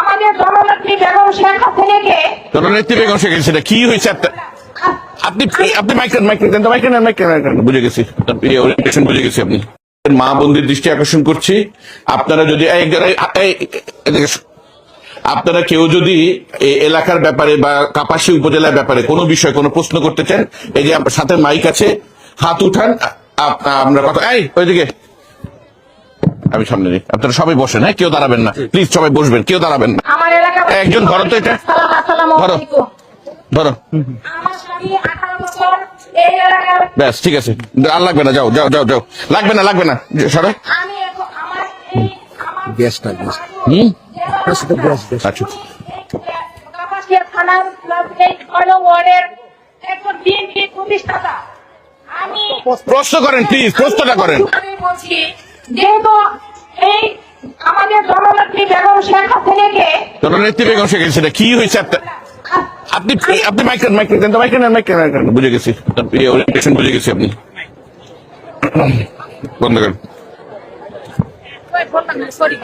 আমাদের জননেত্রী বেগম শেখ হাসিনাকে জননেত্রী বেগম শেখ হাসিনা কি হয়েছে? আপনার আপনি আপনি মাইক্রেন মাইক্রেন মাইক্রেন মাইক্রেন বুঝে গেছি। ওরিয়েন্টেশন বুঝে গেছি আপনি। মা বন্দির দৃষ্টি আকর্ষণ করছি। আপনারা যদি এই, এই, এই, এদিকে এসো। আপনারা কেউ যদি এই এলাকার ব্যাপারে বা কাপাসী উপজেলার ব্যাপারে কোনো বিষয়ে কোনো প্রশ্ন করতে চান এই যে সাথে মাইক আছে হাত উঠান আমরা কথা এই ওইদিকে। আমি সামনে নেই। আপনারা সবাই বসেন হ্যাঁ? কেউ দাঁড়াবেন না। প্লিজ সবাই বসবেন কেউ দাঁড়াবেন না। একজন ধরো তো এটা। ধরো। ধরো। ব্যাস ঠিক আছে। আর লাগবে না যাও যাও যাও যাও। লাগবে না লাগবে না। যে, সরো। আমি এখন আমার এই আমার গ্যাসটা গ্যাস হুম? আচ্ছা। কাপাসিয়া থানার এই ছয় নং ওয়ার্ডের একজন বিএনপি প্রতিষ্ঠাতা। প্রশ্ন করেন প্লিজ প্রশ্নটা করেন। আমি বলছি যেহেতু এই আমাদের জননেত্রী বেগম শেখ হাসিনাকে জননেত্রী বেগম শেখ হাসিনা কি হয়েছে? আপনার আপনি আপনি মাইক নেন মাইক নেন বুঝে গেছি। ওরিয়েন্টেশন বুঝে গেছি আপনি। বন্ধ করেন। সরি